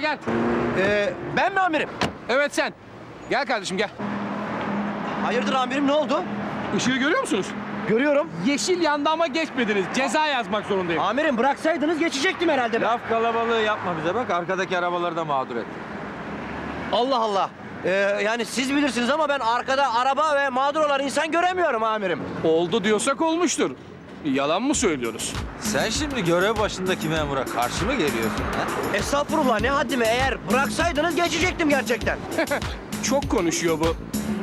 gel gel. Ee, ben mi amirim? Evet sen. Gel kardeşim gel. Hayırdır amirim ne oldu? Işığı görüyor musunuz? Görüyorum. Yeşil yandı ama geçmediniz. Ceza yazmak zorundayım. Amirim bıraksaydınız geçecektim herhalde. ben. Laf kalabalığı yapma bize bak arkadaki arabaları da mağdur et. Allah Allah. Ee, yani siz bilirsiniz ama ben arkada araba ve mağdur olan insan göremiyorum amirim. Oldu diyorsak olmuştur. Yalan mı söylüyoruz? Sen şimdi görev başındaki memura karşı mı geliyorsun ha? Estağfurullah ne haddime eğer bıraksaydınız geçecektim gerçekten. Çok konuşuyor bu.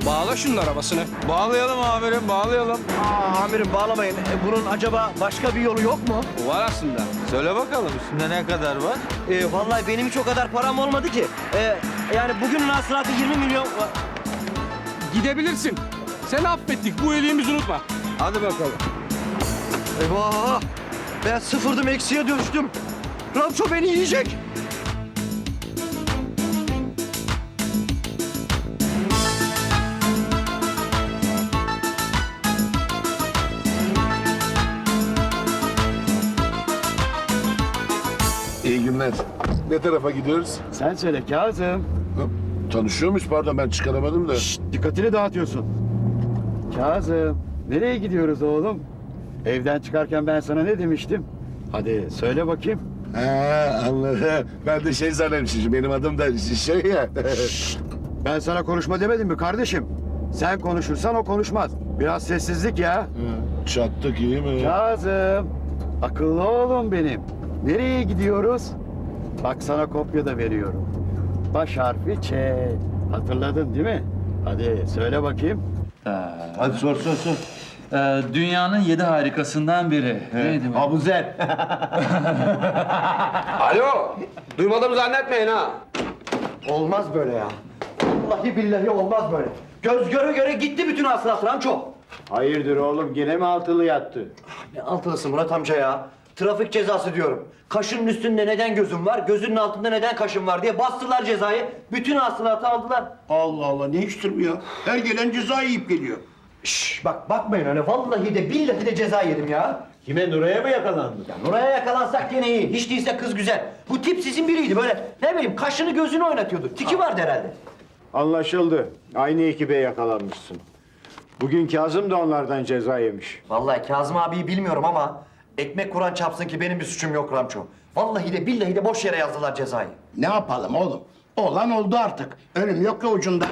Bağla şunun arabasını. Bağlayalım amirim bağlayalım. Aa, amirim bağlamayın. E, bunun acaba başka bir yolu yok mu? Var aslında. Söyle bakalım üstünde ne kadar var? Ee, vallahi benim hiç o kadar param olmadı ki. Ee, yani bugünün hasılatı 20 milyon. Gidebilirsin. Seni affettik. Bu iyiliğimizi unutma. Hadi bakalım. Eyvah! Ben sıfırdım eksiye düştüm. Ramço beni yiyecek. İyi günler. Ne tarafa gidiyoruz? Sen söyle Kazım. Tanışıyor muyuz? Pardon ben çıkaramadım da. Dikkatini dağıtıyorsun. Kazım, nereye gidiyoruz oğlum? Evden çıkarken ben sana ne demiştim? Hadi söyle bakayım. Ha anladım. Ben de şey zannetmişim. Benim adım da şey ya. Ben sana konuşma demedim mi kardeşim? Sen konuşursan o konuşmaz. Biraz sessizlik ya. Çattık iyi mi? Kazım, akıllı oğlum benim. Nereye gidiyoruz? Bak sana kopya da veriyorum. Baş harfi Ç. Hatırladın değil mi? Hadi söyle bakayım. Hadi sor sor sor. Ee, dünyanın yedi harikasından biri. Neydi bu? Abuzer. Alo, duymadığımı zannetmeyin ha. Olmaz böyle ya. Vallahi billahi olmaz böyle. Göz göre göre gitti bütün hasılat Ramço. Hayırdır oğlum yine mi altılı yattı? Ne altılısı Murat amca ya. Trafik cezası diyorum. Kaşının üstünde neden gözüm var, gözünün altında neden kaşım var diye bastılar cezayı. Bütün hasılatı aldılar. Allah Allah ne iştir bu ya? Her gelen ceza yiyip geliyor. Şş, bak bakmayın öyle. Vallahi de billahi de ceza yedim ya. Kime Nuray'a mı yakalandı? Ya Nuray'a yakalansak gene iyi. Hiç değilse kız güzel. Bu tip sizin biriydi böyle. Ne bileyim kaşını gözünü oynatıyordu. Tiki vardı herhalde. Anlaşıldı. Aynı ekibe yakalanmışsın. Bugün Kazım da onlardan ceza yemiş. Vallahi Kazım abiyi bilmiyorum ama ekmek kuran çapsın ki benim bir suçum yok Ramço. Vallahi de billahi de boş yere yazdılar cezayı. Ne yapalım oğlum? Olan oldu artık. Ölüm yok ya ucunda.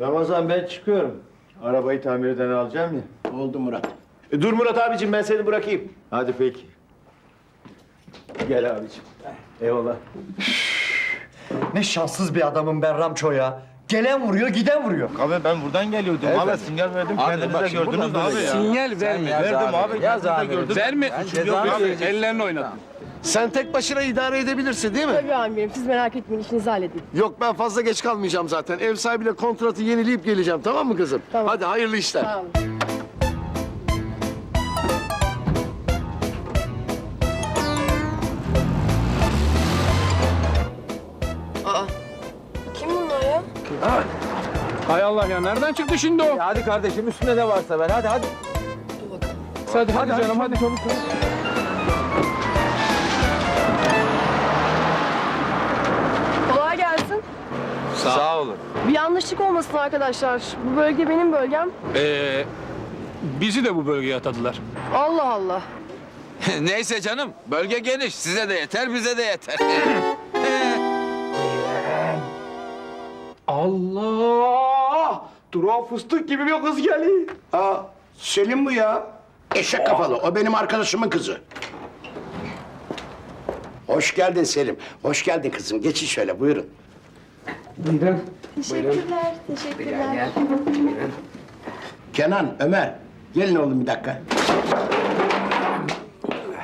Ramazan ben çıkıyorum. Arabayı tamirden alacağım ya. Oldu Murat. E, dur Murat abicim ben seni bırakayım. Hadi peki. Gel abicim. Eyvallah. Ne şanssız bir adamım ben Ramço ya. Gelen vuruyor, giden vuruyor. Abi ben buradan geliyordum. Valla sinyal verdim kendiniz de gördünüz abi ya. Sinyal verme. Verdim abi Yaz abi. Verme. cezanı Yok, ellerini oynatın. Sen tek başına idare edebilirsin değil mi? Tabii amirim siz merak etmeyin işinizi halledin. Yok ben fazla geç kalmayacağım zaten. Ev sahibiyle kontratı yenileyip geleceğim tamam mı kızım? Tamam. Hadi hayırlı işler. Olun. Aa, kim bunlar ya? Hay Allah ya nereden çıktı şimdi o? Hadi kardeşim üstünde ne varsa ver hadi hadi. Hadi hadi, canım hadi. Çabuk çabuk. Sağ olun. Bir yanlışlık olmasın arkadaşlar. Bu bölge benim bölgem. Ee, bizi de bu bölgeye atadılar. Allah Allah. Neyse canım bölge geniş size de yeter bize de yeter. Allah! Durağa fıstık gibi bir kız geliyor. Aa, Selim bu ya. Eşek kafalı. O benim arkadaşımın kızı. Hoş geldin Selim. Hoş geldin kızım. Geçin şöyle buyurun. Teşekkürler, teşekkürler. Kenan, Ömer. Gelin oğlum bir dakika.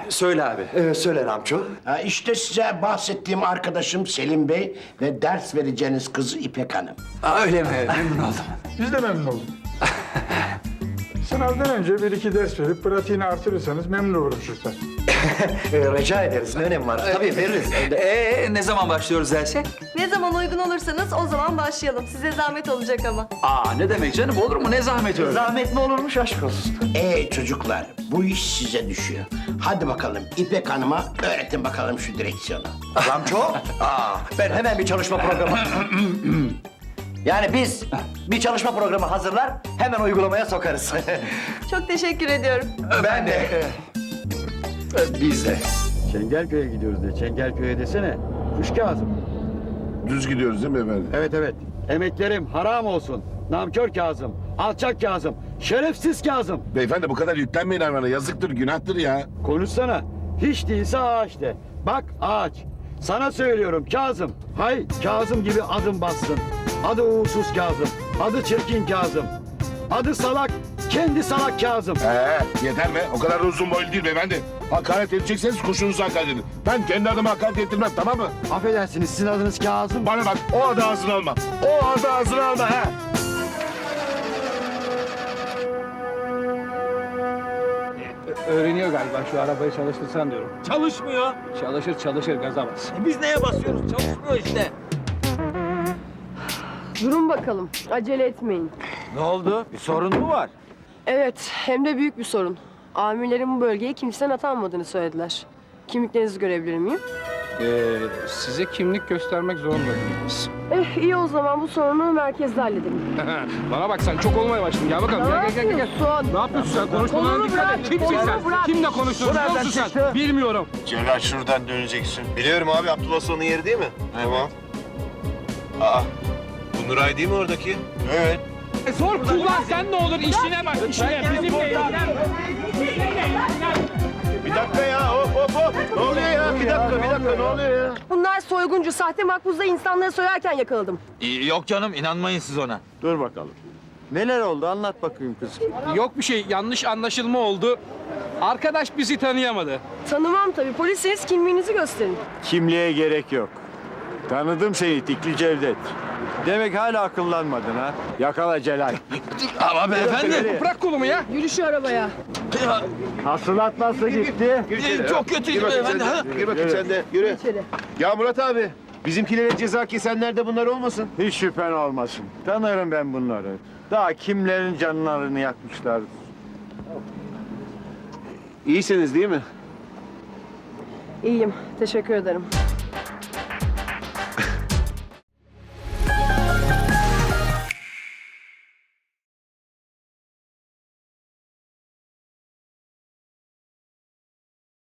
Söyle abi. Ee, söyle Ramço. Ha, işte size bahsettiğim arkadaşım Selim Bey ve ders vereceğiniz kızı İpek Hanım. Aa, öyle mi? Memnun oldum. Biz de memnun olduk. Sınavdan önce bir iki ders verip pratiğini artırırsanız memnun oluruz çocuklar. Ee, rica ederiz. Ne önemi var? Tabii veririz. Ee, ne zaman başlıyoruz derse? Ne zaman uygun olursanız o zaman başlayalım. Size zahmet olacak ama. Aa ne demek canım olur mu ne zahmet öyle. Zahmet mi olurmuş aşk olsun. Ee çocuklar bu iş size düşüyor. Hadi bakalım İpek Hanım'a öğretin bakalım şu direksiyonu. Ramço, aa, ben hemen bir çalışma programı... yani biz bir çalışma programı hazırlar, hemen uygulamaya sokarız. Çok teşekkür ediyorum. ben de. Biz de. Çengelköy'e gidiyoruz de. Çengelköy'e desene. Kuş Kazım. Düz gidiyoruz değil mi efendim? Evet evet. Emeklerim haram olsun. Namkör Kazım. Alçak Kazım. Şerefsiz Kazım. Beyefendi bu kadar yüklenmeyin hayvana. Yazıktır, günahtır ya. Konuşsana. Hiç değilse ağaç de. Bak ağaç. Sana söylüyorum Kazım. Hay Kazım gibi adım bassın. Adı uğursuz Kazım. Adı çirkin Kazım. Adı salak. Kendi salak Kazım. Ee, yeter be. O kadar uzun boylu değil beyefendi. Hakaret edecekseniz kuşunuzu hakaret edin. Ben kendi adıma hakaret ettirmem tamam mı? Affedersiniz sizin adınız Kazım. Bana bak o adı ağzına alma. O adı ağzına alma ha. Öğreniyor galiba şu arabayı çalıştırsan diyorum. Çalışmıyor. Çalışır çalışır gaza bas. Biz neye basıyoruz? Çalışmıyor işte. Durun bakalım. Acele etmeyin. Ne oldu? Bir sorun mu var? Evet, hem de büyük bir sorun. Amirlerin bu bölgeye kimsenin atanmadığını söylediler. Kimliklerinizi görebilir miyim? Ee, size kimlik göstermek zorunda değiliz. Eh iyi o zaman bu sorunu merkezde halledelim. Bana bak sen çok olmaya başladın. Gel bakalım. Ne Gel gel gel. gel. yapıyorsun? Ne yapıyorsun sen? Konuşmalarına Kolumu dikkat et. bırak, Kimsin sen? bırak. Kimle konuşuyorsun? Biliyor musun sen? Bilmiyorum. Celal şuradan döneceksin. Biliyorum abi Abdullah Son'un yeri değil mi? Tamam. Aa, bu Nuray değil mi oradaki? Evet. E, Sor kullan sen ne olur işine bak işine. İlgilen. Bir dakika ya hop hop hop. Ne oluyor ya? Bir dakika bir dakika ne oluyor ya? Bunlar soyguncu, sahte makbuzda insanları soyarken yakaladım. Yok canım inanmayın siz ona. Dur bakalım. Neler oldu anlat bakayım kızım. Yok bir şey yanlış anlaşılma oldu. Arkadaş bizi tanıyamadı. Tanımam tabii. Polisseniz kimliğinizi gösterin. Kimliğe gerek yok. Tanıdım seni Tikli Cevdet. Demek hala akıllanmadın ha. Yakala Celal. Ama beyefendi. Bırak kolumu ya. Yürü şu arabaya. Hasılat nasıl gitti? Çok kötüydü beyefendi. ha? Gir bakayım sen de yürü. Ya Murat abi bizimkilere ceza kesenler de bunlar olmasın? Hiç şüphen olmasın. Tanırım ben bunları. Daha kimlerin canlarını yakmışlar. İyisiniz değil mi? İyiyim. Teşekkür ederim.